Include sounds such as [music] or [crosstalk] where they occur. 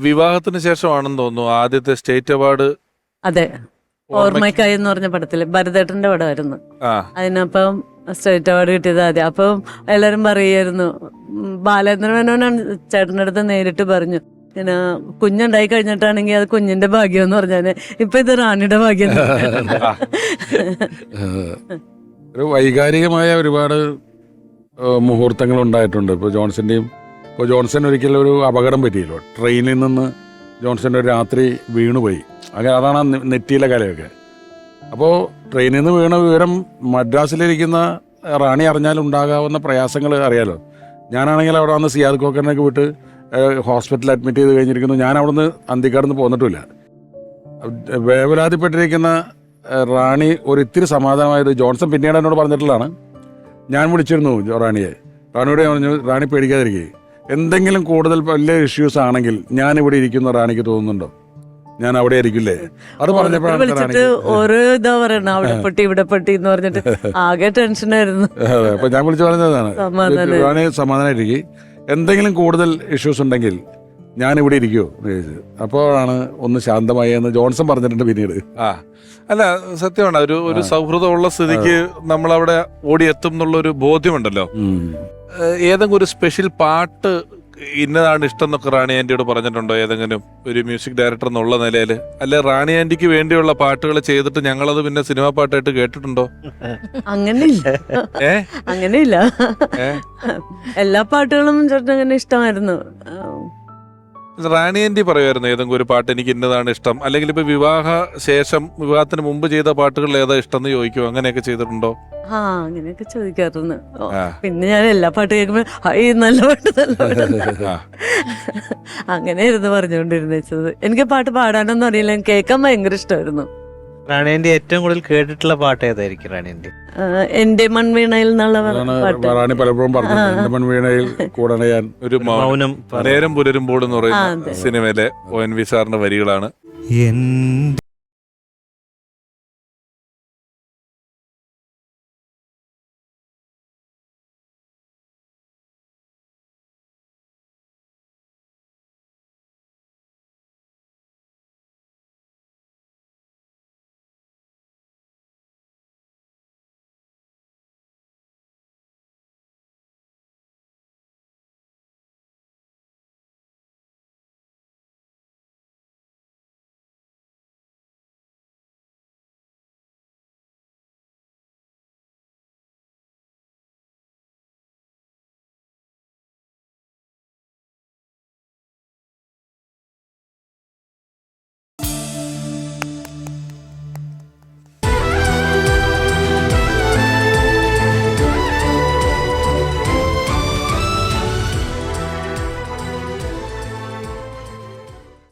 വിവാഹത്തിന് ശേഷമാണെന്ന് തോന്നുന്നു ആദ്യത്തെ സ്റ്റേറ്റ് അവാർഡ്. അതെ. ഓർമ്മയ്ക്കായി എന്ന് പറഞ്ഞ പടത്തിൽ ഭരതേട്ടന്റെ പടമായിരുന്നു. അതിനപ്പം സ്റ്റേറ്റ് അവാർഡ് കിട്ടിയത് ആദ്യം. അപ്പം എല്ലാരും പറയായിരുന്നു ബാലചന്ദ്ര ബാലേന്ദ്ര മേനോനാണ് ചേട്ടന്റെ അടുത്ത് നേരിട്ട് പറഞ്ഞു. പിന്നെ കുഞ്ഞുണ്ടായി കഴിഞ്ഞിട്ടാണെങ്കിൽ അത് കുഞ്ഞിന്റെ ഭാഗ്യം എന്ന് പറഞ്ഞാൽ ഇപ്പൊ ഇത് റാണിയുടെ ഭാഗ്യം. ഒരു വൈകാരികമായ ഒരുപാട് മുഹൂർത്തങ്ങൾ ഉണ്ടായിട്ടുണ്ട്. ഇപ്പൊ ജോൺസന്റെയും ഇപ്പോൾ ജോൺസൺ ഒരിക്കലും ഒരു അപകടം പറ്റിയല്ലോ. ട്രെയിനിൽ നിന്ന് ജോൺസൺ ഒരു രാത്രി വീണുപോയി. അങ്ങനെ അതാണ് നെറ്റിയിലെ കലയൊക്കെ. അപ്പോൾ ട്രെയിനിൽ നിന്ന് വീണ വിവരം മദ്രാസിലിരിക്കുന്ന റാണി അറിഞ്ഞാൽ ഉണ്ടാകാവുന്ന പ്രയാസങ്ങൾ അറിയാലോ? ഞാനാണെങ്കിൽ അവിടെ വന്ന് സിയാദ് കോക്കറിനൊക്കെ വിട്ട് ഹോസ്പിറ്റലിൽ അഡ്മിറ്റ് ചെയ്ത് കഴിഞ്ഞിരിക്കുന്നു. ഞാൻ അവിടെ നിന്ന് അന്തിക്കാടുന്ന് പോന്നിട്ടില്ല വേവലാതിപ്പെട്ടിരിക്കുന്ന റാണി ഒരു ഇത്തിരി സമാധാനമായത് ജോൺസൺ പിന്നീട് എന്നോട് പറഞ്ഞിട്ടുള്ളതാണ്. ഞാൻ വിളിച്ചിരുന്നു റാണിയെ. റാണിയോട് പറഞ്ഞു റാണി പേടിക്കാതിരിക്കുക എന്തെങ്കിലും കൂടുതൽ വലിയ ഇഷ്യൂസ് ആണെങ്കിൽ ഞാൻ ഇവിടെ ഇരിക്കുന്ന റാണിക്ക് തോന്നുന്നുണ്ടോ? ഞാൻ അവിടെ ആയിരിക്കില്ലേ? അത് പറഞ്ഞപ്പോഴാണ് വിളിച്ചിട്ട് ഓരോ ഇതാ പറയണ അവിടെ പെട്ടി ഇവിടെ പെട്ടി എന്ന് പറഞ്ഞിട്ട് ആകെ ടെൻഷനായിരുന്നു അതെ അപ്പൊ ഞാൻ വിളിച്ചു പറഞ്ഞതാണ്. റാണി സമാധാനമായിരിക്കും എന്തെങ്കിലും കൂടുതൽ ഇഷ്യൂസ് ഉണ്ടെങ്കിൽ ഞാൻ ഇവിടെ ഇരിക്കുമോ എന്ന് ചോദിച്ചത് അപ്പോഴാണ് ഒന്ന് ശാന്തമായി എന്ന് ജോൺസൺ പറഞ്ഞിട്ടുണ്ട് പിന്നീട്. ആ അല്ല സത്യമാണ്. ഒരു ഒരു സൗഹൃദമുള്ള സ്ഥിതിക്ക് നമ്മൾ അവിടെ ഓടിയെത്തും എന്നുള്ള ഒരു ബോധ്യമുണ്ടല്ലോ ഏതെങ്കിലും ഒരു സ്പെഷ്യൽ പാട്ട് ഇന്നതാണ് ഇഷ്ടം എന്നൊക്കെ റാണി ആന്റിയോട് പറഞ്ഞിട്ടുണ്ടോ? ഏതെങ്കിലും ഒരു മ്യൂസിക് ഡയറക്ടർ എന്നുള്ള നിലയിൽ അല്ലെ റാണി ആന്റിക്ക് വേണ്ടിയുള്ള പാട്ടുകൾ ചെയ്തിട്ട് ഞങ്ങളത് പിന്നെ സിനിമാ പാട്ടായിട്ട് കേട്ടിട്ടുണ്ടോ? അങ്ങനെയില്ല. അങ്ങനെയില്ല? എല്ലാ പാട്ടുകളും ചേട്ടൻ അങ്ങനെ ഇഷ്ടമായിരുന്നു റാണി ആന്റി പറയുമായിരുന്നു ഏതെങ്കിലും ഒരു പാട്ട് എനിക്ക് ഇന്നതാണ് ഇഷ്ടം. അല്ലെങ്കിൽ ഇപ്പൊ വിവാഹ ശേഷം വിവാഹത്തിന് മുമ്പ് ചെയ്ത പാട്ടുകളിൽ ഏതാ ഇഷ്ടം എന്ന് ചോദിക്കുമോ അങ്ങനെയൊക്കെ ചെയ്തിട്ടുണ്ടോ? ആ അങ്ങനെയൊക്കെ ചോദിക്കാറുണ്ട്. ഓ, ആ. പിന്നെ ഞാൻ എല്ലാ പാട്ട് കേൾക്കുമ്പോ ഹൈ നല്ല പാട്ട് നല്ല പാട്ട്. [laughs] ആ. അങ്ങനെയായിരുന്നു പറഞ്ഞുകൊണ്ടിരുന്നത് എനിക്ക് പാട്ട് പാടാനൊന്നും അറിയില്ല. കേൾക്കാൻ ഭയങ്കര ഇഷ്ടമായിരുന്നു. റാണേന്റെ ഏറ്റവും കൂടുതൽ കേട്ടിട്ടുള്ള പാട്ട് ഏതായിരിക്കും റാണേന്റെ എന്റെ മൺവീണയിൽ എന്നുള്ള പാട്ട്. റാണി പലപ്പോഴും പറഞ്ഞു എന്റെ മൺവീണയിൽ കൂടണ ഞാൻ ഒരു മൗനം. നേരം പുലരുമ്പോൾ എന്ന് പറയുന്ന സിനിമയിലെ ഒ എൻ വി സാറിന്റെ വരികളാണ്. എന്റെ